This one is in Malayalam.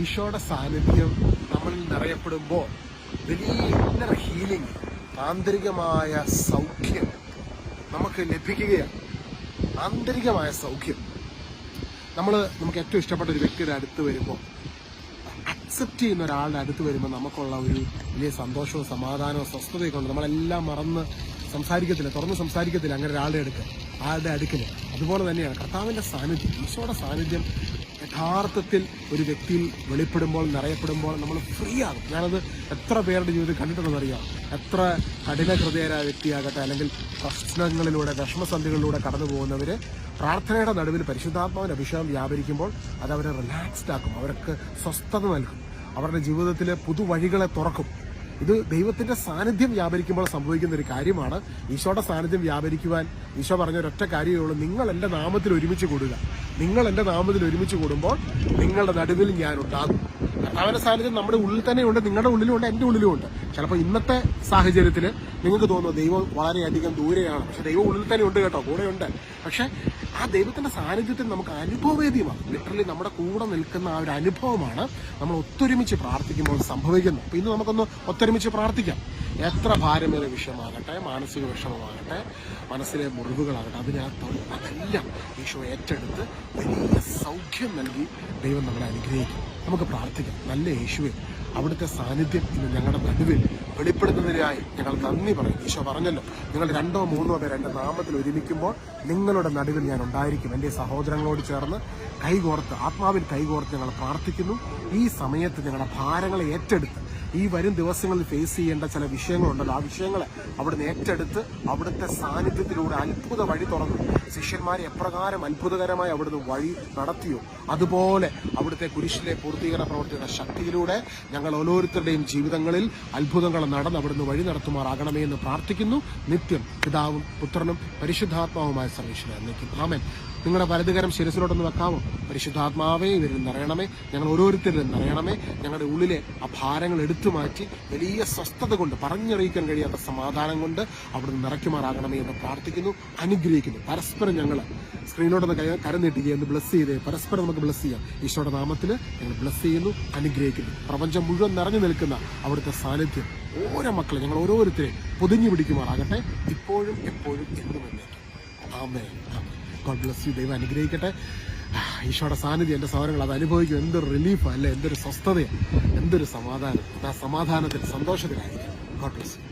ഈശോയുടെ സാന്നിധ്യം നമ്മളിൽ നിറയപ്പെടുമ്പോൾ വലിയ ഇന്നർ ഹീലിംഗ് ആന്തരികമായ സൗഖ്യം നമുക്ക് ലഭിക്കുകയാണ്. ആന്തരികമായ സൗഖ്യം. നമ്മൾ നമുക്ക് ഏറ്റവും ഇഷ്ടപ്പെട്ട ഒരു വ്യക്തിയുടെ അടുത്ത് വരുമ്പോൾ അക്സെപ്റ്റ് ചെയ്യുന്ന ഒരാളുടെ അടുത്ത് വരുമ്പോൾ നമുക്കുള്ള ഒരു വലിയ സന്തോഷവും സമാധാനവും സ്വസ്ഥതയൊക്കെ ഉണ്ട്. നമ്മളെല്ലാം മറന്ന് സംസാരിക്കത്തില്ല തുറന്ന് സംസാരിക്കത്തില്ല അങ്ങനെ ഒരാളുടെ അടുക്ക് ആളുടെ അടുക്കൽ അതുപോലെ തന്നെയാണ് കർത്താവിന്റെ സാന്നിധ്യം ഈശോയുടെ സാന്നിധ്യം യഥാർത്ഥത്തിൽ ഒരു വ്യക്തിയിൽ വെളിപ്പെടുമ്പോൾ നിറയപ്പെടുമ്പോൾ നമ്മൾ ഫ്രീ ആകും. ഞാനത് എത്ര പേരുടെ ജീവിതം കണ്ടിട്ടുണ്ടെന്നറിയാം എത്ര കഠിന ഹൃദയരായ വ്യക്തിയാകട്ടെ അല്ലെങ്കിൽ പ്രശ്നങ്ങളിലൂടെ വിഷമസന്ധികളിലൂടെ കടന്നു പോകുന്നവർ പ്രാർത്ഥനയുടെ നടുവിൽ പരിശുദ്ധാത്മാവിന്റെ അഭിഷേകം വ്യാപരിക്കുമ്പോൾ അത് അവരെ റിലാക്സ്ഡ് ആക്കും അവർക്ക് സ്വസ്ഥത നൽകും. അവരുടെ ജീവിതത്തിലെ പുതുവഴികളെ തുറക്കും. ഇത് ദൈവത്തിന്റെ സാന്നിധ്യം വ്യാപരിക്കുമ്പോൾ സംഭവിക്കുന്ന ഒരു കാര്യമാണ്. ഈശോയുടെ സാന്നിധ്യം വ്യാപരിക്കുവാൻ ഈശോ പറഞ്ഞ ഒരൊറ്റ കാര്യമേ ഉള്ളൂ. നിങ്ങൾ എന്റെ നാമത്തിൽ ഒരുമിച്ച് കൂടുക. നിങ്ങൾ എന്റെ നാമത്തിൽ ഒരുമിച്ച് കൂടുമ്പോൾ നിങ്ങളുടെ നടുവിൽ ഞാൻ ഉണ്ടാകും. കർത്താവിന്റെ സാന്നിധ്യം നമ്മുടെ ഉള്ളിൽ തന്നെയുണ്ട് നിങ്ങളുടെ ഉള്ളിലുണ്ട് എന്റെ ഉള്ളിലുമുണ്ട് ചിലപ്പോൾ ഇന്നത്തെ സാഹചര്യത്തിൽ നിങ്ങൾക്ക് തോന്നുന്നു ദൈവം വളരെയധികം ദൂരെയാണ്. പക്ഷെ ദൈവം ഉള്ളിൽ തന്നെ ഉണ്ട് കേട്ടോ കൂടെയുണ്ട്. പക്ഷെ ആ ദൈവത്തിന്റെ സാന്നിധ്യത്തിൽ നമുക്ക് അനുഭവവേദ്യമാണ്. ലിറ്ററലി നമ്മുടെ കൂടെ നിൽക്കുന്ന ആ ഒരു അനുഭവമാണ് നമ്മൾ ഒത്തൊരുമിച്ച് പ്രാർത്ഥിക്കുമ്പോൾ സംഭവിക്കുന്നത്. അപ്പൊ ഇന്ന് നമുക്കൊന്ന് ഒത്തൊരുമിച്ച് പ്രാർത്ഥിക്കാം. എത്ര ഭാരമേറിയ വിഷയമാകട്ടെ മാനസിക വിഷമമാകട്ടെ മനസ്സിലെ മുറിവുകളാകട്ടെ അതിനകത്ത് അതെല്ലാം ഈശോ ഏറ്റെടുത്ത് വലിയ സൗഖ്യം നൽകി ദൈവം നമ്മളെ അനുഗ്രഹിക്കും. നമുക്ക് പ്രാർത്ഥിക്കാം. നല്ല യേശുവെ അവിടുത്തെ സാന്നിധ്യം ഇന്ന് ഞങ്ങളുടെ നടുവിൽ വെളിപ്പെടുത്തുന്നതിനായി ഞങ്ങൾ നന്ദി പറയും. ഈശോ പറഞ്ഞല്ലോ നിങ്ങൾ രണ്ടോ മൂന്നോ പേർ എന്റെ നാമത്തിൽ ഒരുമിക്കുമ്പോൾ നിങ്ങളുടെ നടുവിൽ ഞാൻ ഉണ്ടായിരിക്കും. എന്റെ സഹോദരങ്ങളോട് ചേർന്ന് കൈകോർത്ത് ആത്മാവിൽ കൈകോർത്ത് ഞങ്ങൾ പ്രാർത്ഥിക്കുന്നു. ഈ സമയത്ത് ഞങ്ങളുടെ ഭാരങ്ങളെ ഏറ്റെടുത്ത് ഈ വരും ദിവസങ്ങളിൽ ഫേസ് ചെയ്യേണ്ട ചില വിഷയങ്ങളുണ്ടല്ലോ. ആ വിഷയങ്ങളെ അവിടുന്ന് ഏറ്റെടുത്ത് അവിടുത്തെ സാന്നിധ്യത്തിലൂടെ അത്ഭുത വഴി തുറന്നു. ശിഷ്യന്മാരെ എപ്രകാരം അത്ഭുതകരമായി അവിടുന്ന് വഴി നടത്തിയോ? അതുപോലെ അവിടുത്തെ കുരിശിലെ പൂർത്തീകരണ പ്രവർത്തിയുടെ ശക്തിയിലൂടെ ഞങ്ങൾ ഓരോരുത്തരുടെയും ജീവിതങ്ങളിൽ അത്ഭുതങ്ങൾ നടന്ന് അവിടുന്ന് വഴി നടത്തുമാറാകണമേ എന്ന് പ്രാർത്ഥിക്കുന്നു. നിത്യം പിതാവും പുത്രനും പരിശുദ്ധാത്മാവുമായ സർവേശ്വര എന്നേക്കും ആമൻ. നിങ്ങളുടെ വലതുകരം ശിരസിലോട്ടൊന്ന് വെക്കാമോ പരിശുദ്ധാത്മാവേ ഇവരിൽ നിറയണമേ ഞങ്ങൾ ഓരോരുത്തരിലും നിറയണമേ ഞങ്ങളുടെ ഉള്ളിലെ ആ ഭാരങ്ങൾ എടുത്തു മാറ്റി വലിയ സ്വസ്ഥത കൊണ്ട് പറഞ്ഞറിയിക്കാൻ കഴിയാത്ത സമാധാനം കൊണ്ട് അവിടുന്ന് നിറയ്ക്കുമാറാകണമേ എന്ന് പ്രാർത്ഥിക്കുന്നു അനുഗ്രഹിക്കുന്നു. പരസ്പരം ഞങ്ങൾ സ്ക്രീനിലോട്ടൊന്ന് കൈ കരം നീട്ടുക ബ്ലസ് ചെയ്തേ. പരസ്പരം നമുക്ക് ബ്ലസ് ചെയ്യാം. ഈശോയുടെ നാമത്തിൽ ഞങ്ങൾ ബ്ലസ് ചെയ്യുന്നു അനുഗ്രഹിക്കുന്നു. പ്രപഞ്ചം മുഴുവൻ നിറഞ്ഞു നിൽക്കുന്ന അവിടുത്തെ സാന്നിധ്യം ഓരോ മക്കളെ ഞങ്ങൾ ഓരോരുത്തരെയും പൊതിഞ്ഞു പിടിക്കുമാറാകട്ടെ. ഇപ്പോഴും എപ്പോഴും എന്നും എന്നേക്കും. ആമേ ഗോഡ് ബ്ലസ് യു ദൈവം അനുഗ്രഹിക്കട്ടെ. ഈശോയുടെ സാന്നിധ്യം എന്റെ സൗരങ്ങൾ അത് അനുഭവിക്കും. എന്തൊരു റിലീഫ് അല്ലേ? എന്തൊരു സ്വസ്ഥതയാണ് എന്തൊരു സമാധാനം. ആ സമാധാനത്തിൽ സന്തോഷത്തിലായിരിക്കും. God bless you